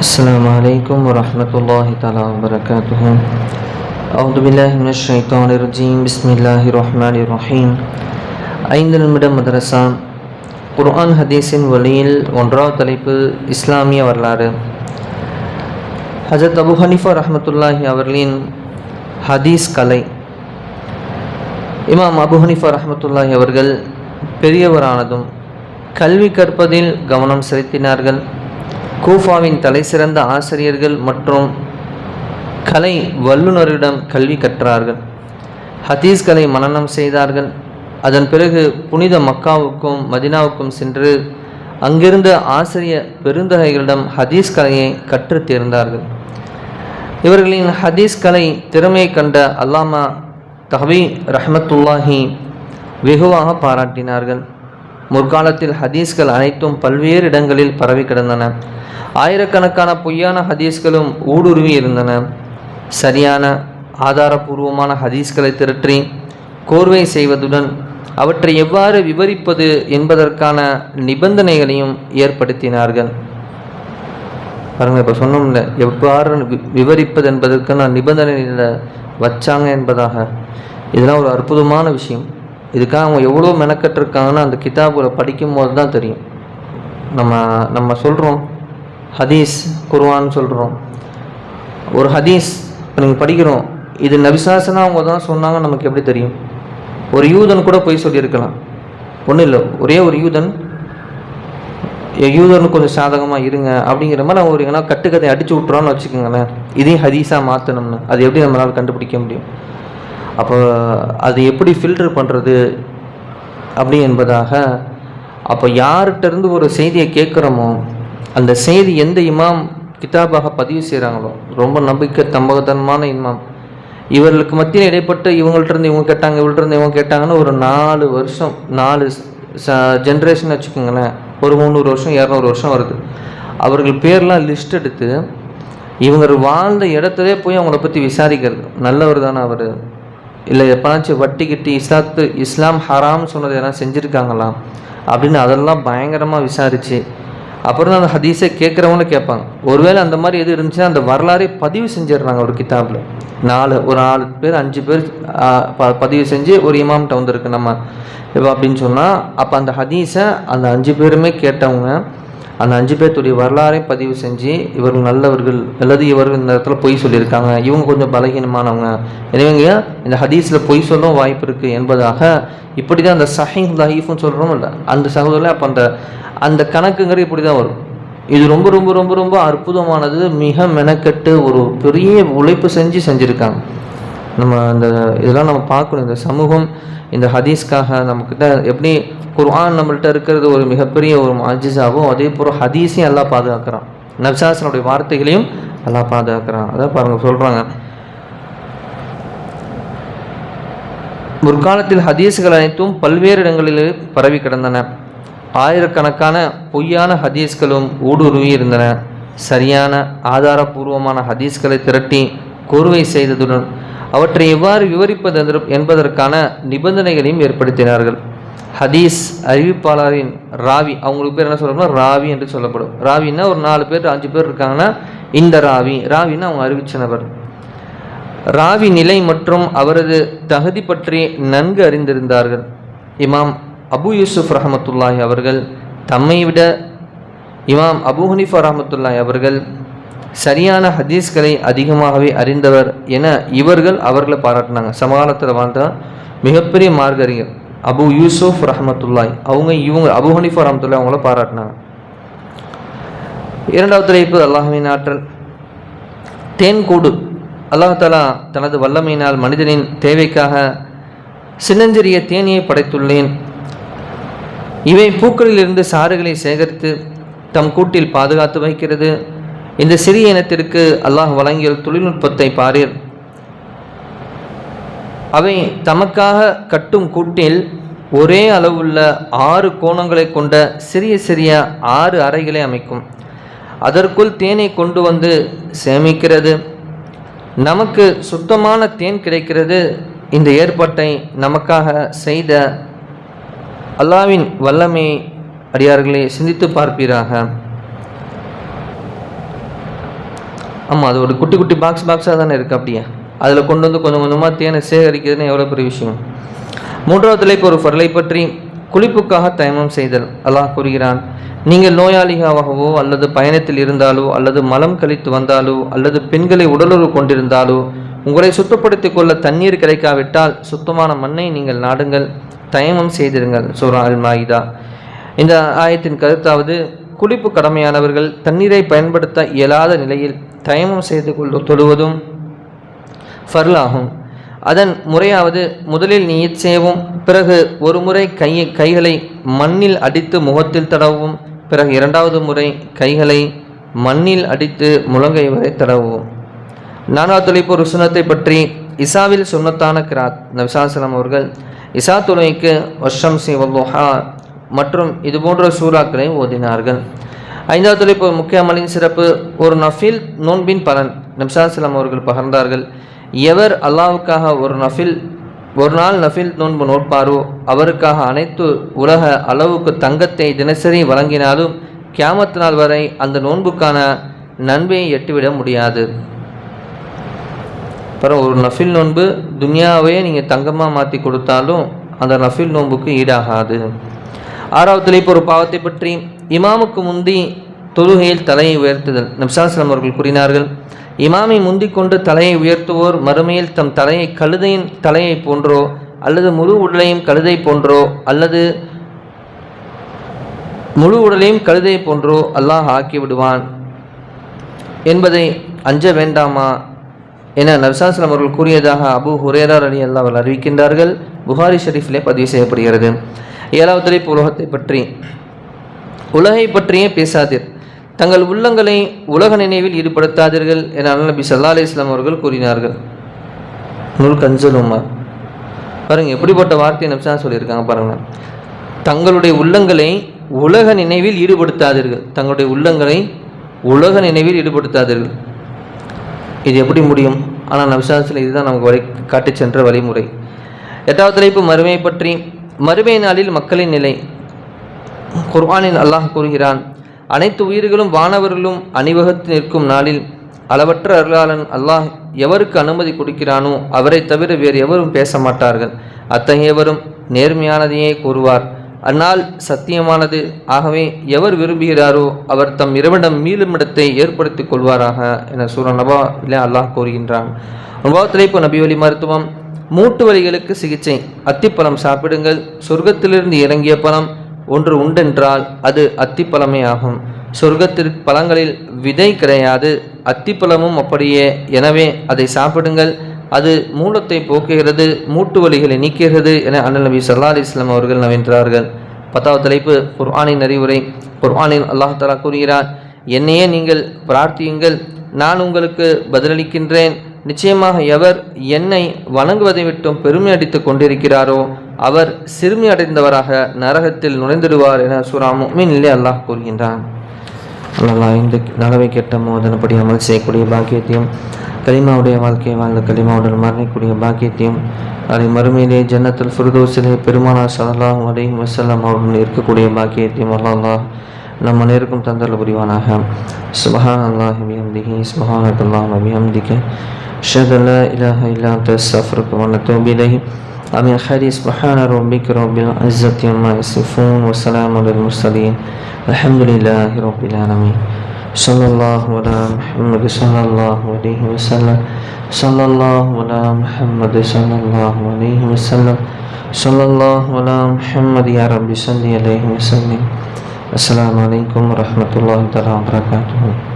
السلام عليكم ورحمة الله تعالى وبركاته أعوذ بالله من الشيطان الرجيم بسم الله الرحمن الرحيم ஐந்து நிமிட மதரசா குர்ஆன் ஹதீஸின் வழியில் ஒன்றாவது தலைப்பு இஸ்லாமிய வரலாறு ஹஜரத் அபு ஹனிஃபா ரஹமத்துல்லாஹி அவர்களின் ஹதீஸ் கலை இமாம் அபு ஹனிஃபா ரஹமத்துல்லாஹி அவர்கள் பெரியவரானதும் கல்வி கற்பதில் கவனம் செலுத்தினார்கள் கூஃபாவின் தலைசிறந்த ஆசிரியர்கள் மற்றும் கலை வல்லுநரிடம் கல்வி கற்றார்கள். ஹதீஸ்களை மனனம் செய்தார்கள். அதன் பிறகு புனித மக்காவுக்கும் மதினாவுக்கும் சென்று அங்கிருந்த ஆசிரிய பெருந்தகைகளிடம் ஹதீஸ் கலையை கற்றுத் தேர்ந்தார்கள். இவர்களின் ஹதீஸ் கலை திறமை கண்ட அல்லாமா தஹவி ரஹமத்துல்லாஹி வெகுவாக பாராட்டினார்கள். முற்காலத்தில் ஹதீஸ்கள் அனைத்தும் பல்வேறு இடங்களில் பரவி கிடந்தன. ஆயிரக்கணக்கான பொய்யான ஹதீஸ்களும் ஊடுருவி இருந்தன. சரியான ஆதாரபூர்வமான ஹதீஸ்களை திரட்டி கோர்வை செய்வதுடன் அவற்றை எவ்வாறு விவரிப்பது என்பதற்கான நிபந்தனைகளையும் ஏற்படுத்தினார்கள். பாருங்க இப்போ சொன்னோம்ல எவ்வாறு விவரிப்பது என்பதற்கான நிபந்தனையில் வச்சாங்க என்பதாக. இதெல்லாம் ஒரு அற்புதமான விஷயம். இதுக்காக அவங்க எவ்வளோ மெனக்கட்டுருக்காங்கன்னு அந்த கிதாபுகளை படிக்கும் போது தான் தெரியும். நம்ம நம்ம சொல்கிறோம் ஹதீஸ் குருவான்னு சொல்கிறோம் ஒரு ஹதீஸ் இப்போ நீங்கள் படிக்கிறோம். இது நபிசாசனா அவங்க தான் சொன்னாங்க நமக்கு எப்படி தெரியும்? ஒரு யூதன் கூட போய் சொல்லியிருக்கலாம். ஒன்றும் இல்லை ஒரே ஒரு யூதன் எ- யூதர்னு கொஞ்சம் சாதகமாக இருங்க அப்படிங்கிற மாதிரி அவங்க ஒரு எங்கன்னா கட்டுக்கதை அடிச்சு விட்றான்னு வச்சுக்கோங்களேன். இதையும் ஹதீஸாக மாற்றணும்னு அது எப்படி நம்மளால் கண்டுபிடிக்க முடியும்? அப்போ அது எப்படி ஃபில்டர் பண்ணுறது அப்படி என்பதாக அப்போ யார்கிட்டருந்து ஒரு செய்தியை கேட்குறோமோ அந்த செய்தி எந்த இமாம் கிதாபாக பதிவு செய்கிறாங்களோ ரொம்ப நம்பிக்கை தம்பகத்தனமான இமாம் இவர்களுக்கு மத்தியில் இடைப்பட்டு இவங்கள்ட்ட இருந்து இவங்க கேட்டாங்க இவங்கள்ட்ட இருந்து இவங்க கேட்டாங்கன்னு ஒரு நாலு வருஷம் நாலு ஜென்ரேஷன் வச்சுக்கோங்களேன் ஒரு முந்நூறு வருஷம் இரநூறு வருஷம் வருது. அவர்கள் பேர்லாம் லிஸ்ட் எடுத்து இவங்க வாழ்ந்த இடத்துல போய் அவங்கள பற்றி விசாரிக்கிறது. நல்லவர் தானே அவர். இல்லை எப்பனாச்சும் வட்டி கிட்டி இஸ்லாத்து இஸ்லாம் ஹராம்னு சொன்னது எதனா செஞ்சுருக்காங்களா? அப்படின்னு அதெல்லாம் பயங்கரமாக விசாரித்து அப்புறம் அந்த ஹதீஸை கேட்குறவங்களும் கேட்பாங்க. ஒருவேளை அந்த மாதிரி எது இருந்துச்சுன்னா அந்த வரலாறே பதிவு செஞ்சிடுறாங்க ஒரு கிதாபில். நாலு ஒரு நாலு பேர் அஞ்சு பேர் ப- பதிவு செஞ்சு ஒரு இமாம்கிட்ட வந்திருக்கு நம்ம. இப்போ அப்படின்னு சொன்னால் அப்போ அந்த ஹதீஸை அந்த அஞ்சு பேருமே கேட்டவங்க அந்த அஞ்சு பேர்த்துடைய வரலாறை பதிவு செஞ்சு இவர்கள் நல்லவர்கள் அல்லது இவர்கள் இந்த இடத்துல பொய் சொல்லியிருக்காங்க இவங்க கொஞ்சம் பலகீனமானவங்க. எனவேங்க இந்த ஹதீஸில் பொய் சொல்லவும் வாய்ப்பு இருக்குது என்பதாக இப்படி தான் அந்த சஹீஹ் லஹீஃப்னு சொல்கிறோம் இல்லை அந்த சகோதரில் அப்போ அந்த அந்த கணக்குங்கிறது இப்படி தான் வரும். இது ரொம்ப ரொம்ப ரொம்ப ரொம்ப அற்புதமானது மிக மெனக்கெட்டு ஒரு பெரிய உழைப்பு செஞ்சு செஞ்சுருக்காங்க. நம்ம அந்த இதெல்லாம் நம்ம பார்க்கணும். இந்த சமூகம் இந்த ஹதீஸ்க்காக நம்மக்கிட்ட எப்படி குர்ஆன் நம்மள்கிட்ட இருக்கிறது ஒரு மிகப்பெரிய ஒரு மாஜிஸாகவும் அதே போல் ஹதீஸையும் எல்லாம் பாதுகாக்கிறான். நப்சாசனுடைய வார்த்தைகளையும் எல்லாம் பாதுகாக்கிறான். அதான் பாருங்க சொல்கிறாங்க முற்காலத்தில் ஹதீஸ்கள் அனைத்தும் பல்வேறு இடங்களில் பரவி கிடந்தன. ஆயிரக்கணக்கான பொய்யான ஹதீஸ்களும் ஊடுருவி இருந்தன. சரியான ஆதாரபூர்வமான ஹதீஸ்களை திரட்டி கோர்வை செய்ததுடன் அவற்றை எவ்வாறு விவரிப்பது என்பதற்கான நிபந்தனைகளையும் ஏற்படுத்தினார்கள். ஹதீஸ் அறிவிப்பாளரின் ராவி அவங்களுக்கு பேர் என்ன சொல்லணும்னா ராவி என்று சொல்லப்படும். ராவின்னா ஒரு நாலு பேர் அஞ்சு பேர் இருக்காங்கன்னா இந்த ராவி ராவின்னா அவங்க அறிவிச்ச நபர் ராவி நிலை மற்றும் அவரது தகுதி பற்றி நன்கு அறிந்திருந்தார்கள். இமாம் அபு யூசுப் ரஹமத்துல்லாஹி அவர்கள் தம்மை விட இமாம் அபு ஹனிஃபா ரஹமத்துல்லாஹி அவர்கள் சரியான ஹதீஸ்களை அதிகமாகவே அறிந்தவர் என இவர்கள் அவர்களை பாராட்டினாங்க. சமகாலத்தில் வாழ்ந்த மிகப்பெரிய மார்க்கறிஞர் அபு யூசுப் ரஹமத்துல்லாய். அவங்க இவங்க அபு ஹனிஃபா ரஹமத்துல்லாய் அவங்கள பாராட்டினாங்க. இரண்டாவது தலைப்பு அல்லாஹ்வின் ஆற்றல். தேன்கூடு. அல்லாஹ் தஆலா தனது வல்லமையினால் மனிதனின் தேவைக்காக சின்னஞ்சிறிய தேனியை படைத்துள்ளேன். இவை பூக்களிலிருந்து சாறுகளை சேகரித்து தம் கூட்டில் பாதுகாத்து வைக்கிறது. இந்த சிறிய இனத்திற்கு அல்லாஹ் வழங்கிய தொழில்நுட்பத்தை பாரீர் அவை தமக்காக கட்டும் கூட்டில் ஒரே அளவுள்ள ஆறு கோணங்களை கொண்ட சிறிய சிறிய ஆறு அறைகளை அமைக்கும். அதற்குள் தேனை கொண்டு வந்து சேமிக்கிறது. நமக்கு சுத்தமான தேன் கிடைக்கிறது. இந்த ஏற்பாட்டை நமக்காக செய்த அல்லாவின் வல்லமை அடியார்களை சிந்தித்து பார்ப்பீராக. ஆமாம் அது ஒரு குட்டி குட்டி பாக்ஸ் பாக்ஸாக தானே இருக்குது அப்படியே. அதில் கொண்டு வந்து கொஞ்சம் கொஞ்சமாக தேனை சேகரிக்கிறதுன்னு எவ்வளோ பெரிய விஷயம். மூன்றாவது தலைப்பு ஒரு பொருளை பற்றி குளிப்புக்காக தயமம் செய்தல். அல்லாஹ் கூறுகிறான் நீங்கள் நோயாளிகாவாகவோ அல்லது பயணத்தில் இருந்தாலோ அல்லது மலம் கழித்து வந்தாலோ அல்லது பெண்களை உடலுறவு கொண்டிருந்தாலோ உங்களை சுத்தப்படுத்திக் கொள்ள தண்ணீர் கிடைக்காவிட்டால் சுத்தமான மண்ணை நீங்கள் நாடுங்கள். தயமம் செய்திருங்கள். சூரா அல் மாயிதா இந்த ஆயத்தின் கருத்தாவது குளிப்பு கடமையானவர்கள் தண்ணீரை பயன்படுத்த இயலாத நிலையில் தயமம் செய்து கொள்ள தொழுவதும் ஃபர்லாகும். அதன் முறையாவது முதலில் நீயத் செய்யவும் பிறகு ஒரு முறை கையை கைகளை மண்ணில் அடித்து முகத்தில் தடவும் பிறகு இரண்டாவது முறை கைகளை மண்ணில் அடித்து முழங்கை வரை தடவும் நானாவது தொலைப்பு ருசுனத்தை பற்றி இசாவில் சுன்னத்தான கிராத் நபிசாசலம் அவர்கள் இசா துணைக்கு வஷம் சிவல்லோஹா மற்றும் இதுபோன்ற சூறாக்களை ஓதினார்கள். ஐந்தாவது தொலைப்பு முக்கிய அமலின் சிறப்பு ஒரு நஃபில் நோன்பின் பலன். நபிசாசலம் அவர்கள் பகர்ந்தார்கள். எவர் அல்லாவுக்காக ஒரு நஃபில் ஒரு நாள் நஃபில் நோன்பு நோட்பாரோ அவருக்காக அனைத்து உலக அளவுக்கு தங்கத்தை தினசரி வழங்கினாலும் கியாமத்து நாள் வரை அந்த நோன்புக்கான நன்மையை எட்டுவிட முடியாது. அப்புறம் ஒரு நஃபில் நோன்பு துனியாவே நீங்கள் தங்கமாக மாற்றி கொடுத்தாலும் அந்த நஃபில் நோன்புக்கு ஈடாகாது. ஆறாவது இப்போ ஒரு பாவத்தை பற்றி இமாமுக்கு முந்தி தொழுகையில் தலையை உயர்த்துதல். நப்சாஸ்லம் அவர்கள் கூறினார்கள் இமாமை முந்திக்கொண்டு தலையை உயர்த்துவோர் மறுமையில் தம் தலையை கழுதையின் தலையை போன்றோ அல்லது முழு உடலையும் கழுதை போன்றோ அல்லது முழு உடலையும் கழுதை போன்றோ அல்லாஹ் ஆக்கி விடுவான். என்பதை அஞ்ச வேண்டாமா என நர்சாஸ்லம் அவர்கள் கூறியதாக அபு ஹுரேரார் அலி அல்லா அவர்கள் அறிவிக்கின்றார்கள். புகாரி ஷெரீஃபிலே பதிவு செய்யப்படுகிறது. ஏழாவது தலைப்பு உலகத்தை பற்றி. உலகை பற்றியே பேசாதீர். தங்கள் உள்ளங்களை உலக நினைவில் ஈடுபடுத்தாதீர்கள் என நபி சல்லா அலி இஸ்லாம் அவர்கள் கூறினார்கள். நூல் கஞ்சலுமா பாருங்கள் எப்படிப்பட்ட வார்த்தையை நம்சா சொல்லியிருக்காங்க பாருங்கள் தங்களுடைய உள்ளங்களை உலக நினைவில் ஈடுபடுத்தாதீர்கள். தங்களுடைய உள்ளங்களை உலக நினைவில் ஈடுபடுத்தாதீர்கள். இது எப்படி முடியும்? ஆனால் நபிசாசில் இதுதான் நமக்கு வழி காட்டி சென்ற வழிமுறை. எட்டாவது தலைப்பு மறுமையை பற்றி. மறுமை நாளில் மக்களின் நிலை. குர்ஆனில் அல்லாஹ் கூறுகிறான் அனைத்து உயிர்களும் வானவர்களும் அணிவகுத்து நிற்கும் நாளில் அளவற்ற அருளாளன் அல்லாஹ் எவருக்கு அனுமதி கொடுக்கிறானோ அவரை தவிர வேறு எவரும் பேச மாட்டார்கள். அத்தகையவரும் நேர்மையானதையே கூறுவார். அந்நாள் சத்தியமானது. ஆகவே எவர் விரும்புகிறாரோ அவர் தம் இரவிடம் மீளும் இடத்தை ஏற்படுத்திக் கொள்வாராக என சூரன் நபா இல்லை அல்லாஹ் கூறுகின்றான். ஒன்பாவது நபி வழி மருத்துவம் மூட்டு வலிகளுக்கு சிகிச்சை அத்திப்பழம் சாப்பிடுங்கள் சொர்க்கத்திலிருந்து இறங்கிய பழம் ஒன்று உண்டென்றால் அது அத்திப்பழமே ஆகும் சொர்க்கத்திற்கு பழங்களில் விதை கிடையாது அத்திப்பழமும் அப்படியே. எனவே அதை சாப்பிடுங்கள். அது மூலத்தை போக்குகிறது மூட்டு வலிகளை நீக்குகிறது என அண்ணல் நபி சல்லா அலி இஸ்லாம் அவர்கள் நவீன்றார்கள். பத்தாவது தலைப்பு குர்ஆனின் அறிவுரை. குர்ஆனின் அல்லாஹ் தலா கூறுகிறார் என்னையே நீங்கள் பிரார்த்தியுங்கள் நான் உங்களுக்கு பதிலளிக்கின்றேன். நிச்சயமாக எவர் என்னை வணங்குவதை விட்டும் பெருமை அடித்து கொண்டிருக்கிறாரோ அவர் சிறுமி அடைந்தவராக நரகத்தில் நுழைந்துடுவார் என சுறாமு மீனிலே அல்லாஹ் கூறுகின்றான். அல்லவா இந்த நலவை கெட்ட மோதனப்படி அமல் செய்யக்கூடிய பாக்கியத்தையும் கலிமாவுடைய வாழ்க்கையை வாழ்ந்த கலிமாவுடன் மரணிக்கூடிய பாக்கியத்தையும் அதை மறுமையிலே ஜன்னத்தில் ஃபிரதோசிலே பெருமானார் சல்லாஹ் அலி வசல்லாம் அவருடன் இருக்கக்கூடிய பாக்கியத்தையும் அல்லாஹ் நம் நேருக்கும் தந்தல் புரிவானாக. சுபஹான் அல்லாஹ் அபிஹம்திகி சுபஹான் அல்லாஹ் அபிஹம்திக ஷதல இலாஹ இல்லா தஸ் அஃபருக்கு வண்ண தோபிலகி أمين خير سبحان ربك رب العزة عما يصفون وسلام على المرسلين. الحمد لله رب العالمين. صلى الله على محمد صلى الله عليه وسلم. صلى الله على محمد صلى الله عليه وسلم. صلى الله على محمد يا رب صل عليه وسلم. السلام عليكم ورحمة الله وبركاته.